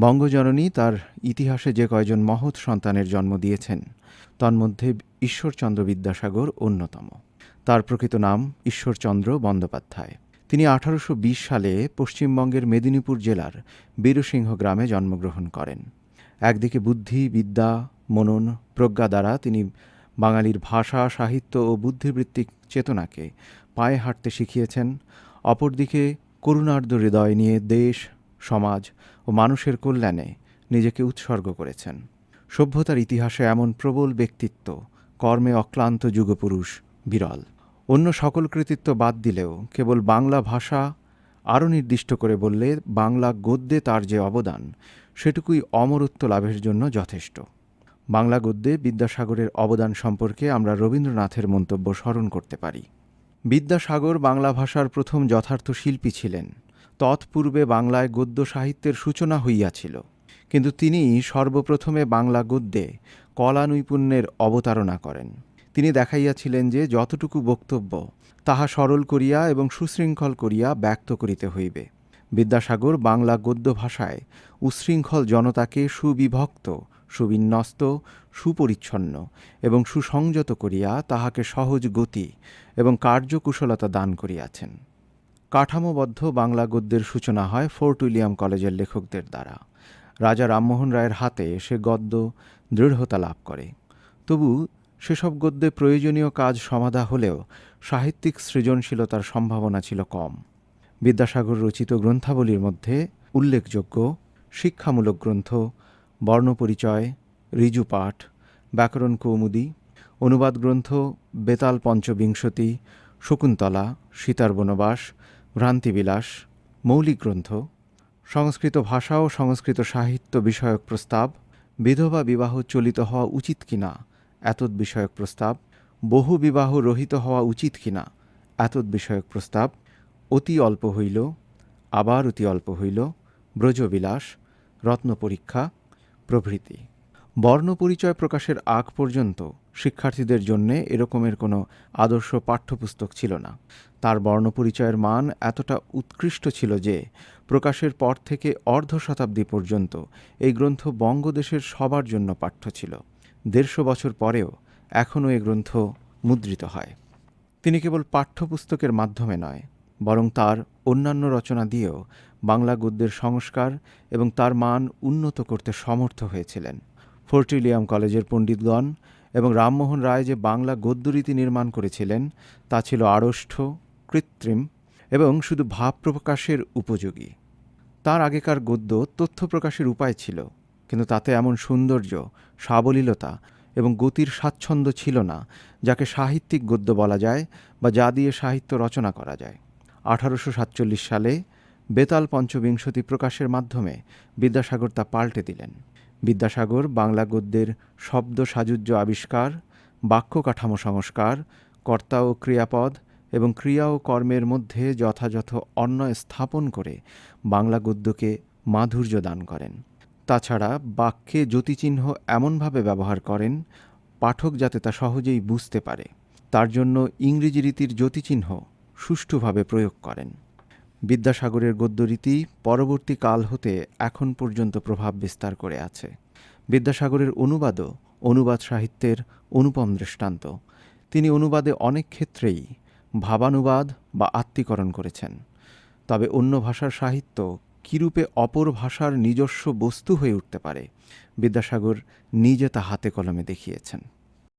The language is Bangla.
বঙ্গজননী তার ইতিহাসে যে কয়জন মহৎ সন্তানের জন্ম দিয়েছেন তন্মধ্যে ঈশ্বরচন্দ্র বিদ্যাসাগর অন্যতম। তার প্রকৃত নাম ঈশ্বরচন্দ্র বন্দ্যোপাধ্যায়। তিনি আঠারোশো বিশ সালে পশ্চিমবঙ্গের মেদিনীপুর জেলার বীরসিংহ গ্রামে জন্মগ্রহণ করেন। একদিকে বুদ্ধি, বিদ্যা, মনন, প্রজ্ঞা দ্বারা তিনি বাঙালির ভাষা, সাহিত্য ও বুদ্ধিবৃত্তিক চেতনাকে পায়ে হাঁটতে শিখিয়েছেন। অপরদিকে করুণার্দ্র হৃদয় নিয়ে দেশ সমাজ ও মানুষের কল্যাণে নিজেকে উৎসর্গ করেছেন। সভ্যতার ইতিহাসে এমন প্রবল ব্যক্তিত্ব, কর্মে অক্লান্ত যুগপুরুষ, বিরল। অন্য সকল কৃতিত্ব বাদ দিলেও কেবল বাংলা ভাষা আরও নির্দিষ্ট করে বললে বাংলা গদ্যে তার যে অবদান, সেটুকুই অমরত্ব লাভের জন্য যথেষ্ট। বাংলা গদ্যে বিদ্যাসাগরের অবদান সম্পর্কে আমরা রবীন্দ্রনাথের মন্তব্য স্মরণ করতে পারি। বিদ্যাসাগর বাংলা ভাষার প্রথম যথার্থ শিল্পী ছিলেন। তৎপূর্বে বাংলায় গদ্য সাহিত্যের সূচনা হইয়াছিল, কিন্তু তিনি সর্বপ্রথমে বাংলা গদ্যে কলা নৈপুণ্যের অবতারণা করেন। তিনি দেখাইয়াছিলেন যে যতটুকু বক্তব্য তাহা সরল করিয়া এবং সুশৃঙ্খল করিয়া ব্যক্ত করিতে হইবে। বিদ্যাসাগর বাংলা গদ্য ভাষায় উশৃঙ্খল জনতাকে সুবিভক্ত, সুবিন্যস্ত, সুপরিচ্ছন্ন এবং সুসংযত করিয়া তাহাকে সহজ গতি এবং কার্যকুশলতা দান করিয়াছেন। কাঠামোবদ্ধ বাংলা গদ্যের সূচনা হয় ফোর্ট উইলিয়াম কলেজের লেখকদের দ্বারা। রাজা রামমোহন রায়ের হাতে সে গদ্য দৃঢ়তা লাভ করে। তবু সেসব গদ্যে প্রয়োজনীয় কাজ সমাধা হলেও সাহিত্যিক সৃজনশীলতার সম্ভাবনা ছিল কম। বিদ্যাসাগর রচিত গ্রন্থাবলীর মধ্যে উল্লেখযোগ্য শিক্ষামূলক গ্রন্থ, বর্ণপরিচয় ঋজুপাঠ ব্যাকরণ কৌমুদী, অনুবাদ গ্রন্থ, বেতাল পঞ্চবিংশতি, শকুন্তলা, সীতার বনবাস ভ্রান্তিবিলাস, মৌলিক গ্রন্থ, সংস্কৃত ভাষা ও সংস্কৃত সাহিত্য বিষয়ক প্রস্তাব, বিধবা বিবাহ চলিত হওয়া উচিত কিনা, এতদ বিষয়ক প্রস্তাব, বহু বিবাহ রহিত হওয়া উচিত কিনা, এতদ বিষয়ক প্রস্তাব, অতি অল্প হইল, আবার অতি অল্প হইল, ব্রজবিলাস, রত্ন পরীক্ষা, প্রভৃতি। বর্ণপরিচয় প্রকাশের আগ পর্যন্ত শিক্ষার্থীদের জন্যে এরকমের কোনো আদর্শ পাঠ্যপুস্তক ছিল না। তার বর্ণপরিচয়ের মান এতটা উৎকৃষ্ট ছিল যে প্রকাশের পর থেকে অর্ধ শতাব্দী পর্যন্ত এই গ্রন্থ বঙ্গদেশের সবার জন্য পাঠ্য ছিল। দেড়শো বছর পরেও এখনও এ গ্রন্থ মুদ্রিত হয়। তিনি কেবল পাঠ্যপুস্তকের মাধ্যমে নয়, বরং তার অন্যান্য রচনা দিয়েও বাংলা গদ্যের সংস্কার এবং তার মান উন্নত করতে সমর্থ হয়েছিলেন। ফোর্ট উইলিয়াম কলেজের পণ্ডিতগণ এবং রামমোহন রায় যে বাংলা গদ্যরীতি নির্মাণ করেছিলেন, তা ছিল আড়ষ্ঠ, কৃত্রিম এবং শুধু ভাব প্রকাশের উপযোগী। তার আগেকার গদ্য তথ্য প্রকাশের উপায় ছিল, কিন্তু তাতে এমন সৌন্দর্য, সাবলীলতা এবং গতির স্বাচ্ছন্দ্য ছিল না, যাকে সাহিত্যিক গদ্য বলা যায় বা যা দিয়ে সাহিত্য রচনা করা যায়। আঠারোশো সাতচল্লিশ সালে বেতাল পঞ্চবিংশতি প্রকাশের মাধ্যমে বিদ্যাসাগর তা পাল্টে দিলেন। বিদ্যাসাগর বাংলা গদ্যের শব্দ সাজুজ্য আবিষ্কার, বাক্য কাঠামো সংস্কার, কর্তা ও ক্রিয়াপদ এবং ক্রিয়া ও কর্মের মধ্যে যথাযথ অন্যয় স্থাপন করে বাংলা গদ্যকে মাধুর্য দান করেন। তাছাড়া বাক্যে জ্যোতিচিহ্ন এমনভাবে ব্যবহার করেন, পাঠক যাতে তা সহজেই বুঝতে পারে, তার জন্য ইংরেজি রীতির জ্যোতিচিহ্ন সুষ্ঠুভাবে প্রয়োগ করেন। বিদ্যাসাগরের গদ্যরীতি পরবর্তী কাল হতে এখন পর্যন্ত প্রভাব বিস্তার করে আছে। বিদ্যাসাগরের অনুবাদও অনুবাদ সাহিত্যের অনুপম দৃষ্টান্ত। তিনি অনুবাদে অনেক ক্ষেত্রেই ভাবানুবাদ বা আত্মীকরণ করেছেন। তবে অন্য ভাষার সাহিত্য কীরূপে অপর ভাষার নিজস্ব বস্তু হয়ে উঠতে পারে, বিদ্যাসাগর নিজে তা হাতে কলমে দেখিয়েছেন।